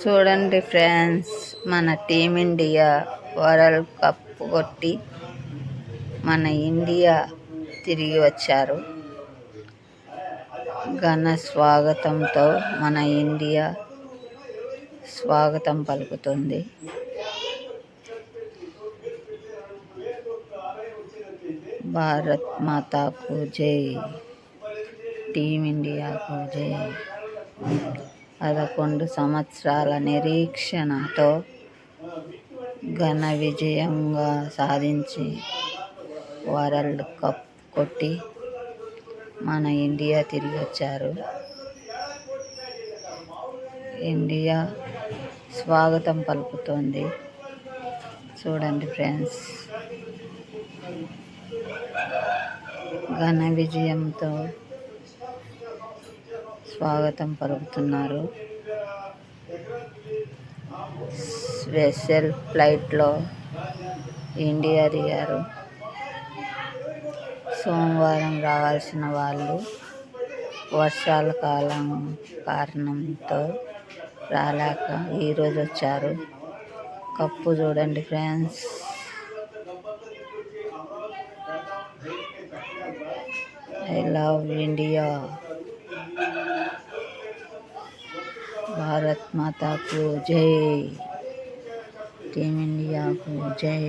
చూడండి ఫ్రెండ్స్ మన team India world cup కొట్టి మన ఇండియా తిరిగి వచ్చారు. ఘన స్వాగతంతో మన ఇండియా స్వాగతం పలుకుతుంది. భారత్ మాతాకు జై టీమిండియాకు జై. పదకొండు సంవత్సరాల నిరీక్షణతో ఘన విజయంగా సాధించి వరల్డ్ కప్ కొట్టి మన ఇండియా తిరిగి వచ్చారు ఇండియా స్వాగతం పలుకుతోంది. చూడండి ఫ్రెండ్స్. ఘన విజయంతో స్వాగతం పలుకుతున్నారు. స్పెషల్ ఫ్లైట్లో ఇండియా దిగారు సోమవారం రావాల్సిన వాళ్ళు వర్షాల కాలం కారణంతో రాలేక ఈరోజు వచ్చారు. కప్పు చూడండి friends. I love India. Bharat మాతాకు జై టీమిండియాకు జై